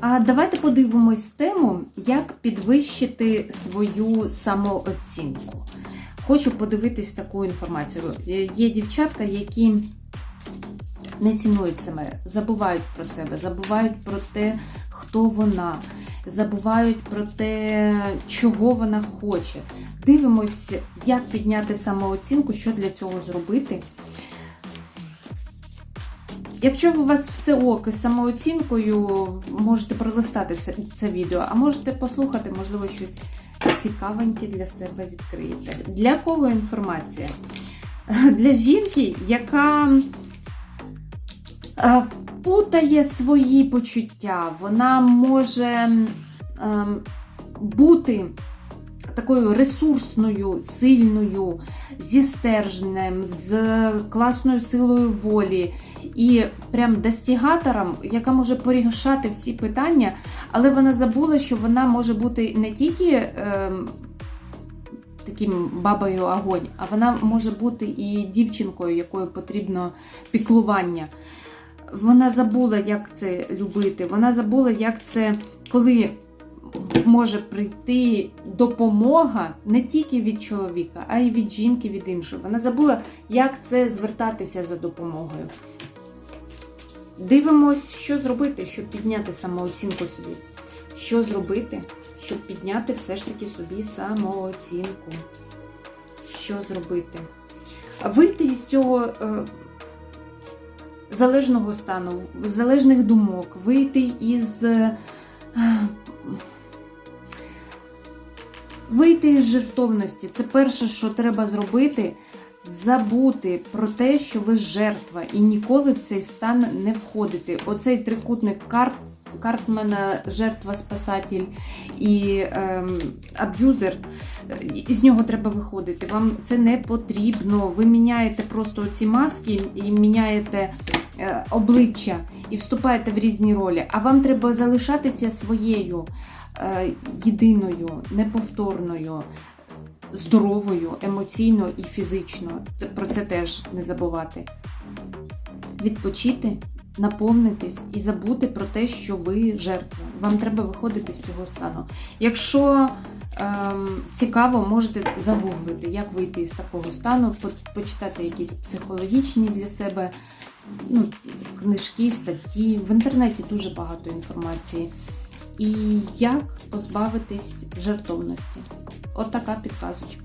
А давайте подивимось тему, як підвищити свою самооцінку. Хочу подивитись таку інформацію. Є- дівчатка, які не цінують себе, забувають про себе, забувають про те, хто вона, забувають про те, чого вона хоче. Дивимось, як підняти самооцінку, що для цього зробити. Якщо у вас все ок із самооцінкою, можете пролистати це- це відео, а можете послухати, можливо, щось цікавеньке для себе відкриєте. Для кого інформація? Для жінки, яка е, путає свої почуття, вона може ем, бути такою ресурсною, сильною, зі стержнем, з класною силою волі і прям достігатором, яка може порішати всі питання, але вона забула, що вона може бути не тільки. ем, Таким бабою огонь, а вона може бути і дівчинкою, якою потрібно піклування. Вона забула, як це любити. Вона забула, як це, коли може прийти допомога не тільки від чоловіка, а й від жінки, від іншого. Вона забула, як це звертатися за допомогою. Дивимось, що зробити, щоб підняти самооцінку собі. Що зробити, щоб підняти все ж таки собі самооцінку. Що зробити? Вийти із цього е, залежного стану, залежних думок, вийти із. Вийти із жертовності це перше, що треба зробити. Забути про те, що ви жертва, і ніколи в цей стан не входити. Оцей трикутник карт, Картмана, жертва, спасатель і ем, аб'юзер. Із нього треба виходити. Вам це не потрібно. Ви міняєте просто ці маски і міняєте е, обличчя і вступаєте в різні ролі. А вам треба залишатися своєю е, єдиною, неповторною, здоровою, емоційно і фізично. Про це теж не забувати. Відпочити, наповнитись і забути про те, що ви жертва. Вам треба виходити з цього стану. Якщо ем, цікаво, можете загуглити, як вийти з такого стану, почитати якісь психологічні для себе ну, книжки, статті. В інтернеті дуже багато інформації. І як позбавитись жертовності. От така підказочка.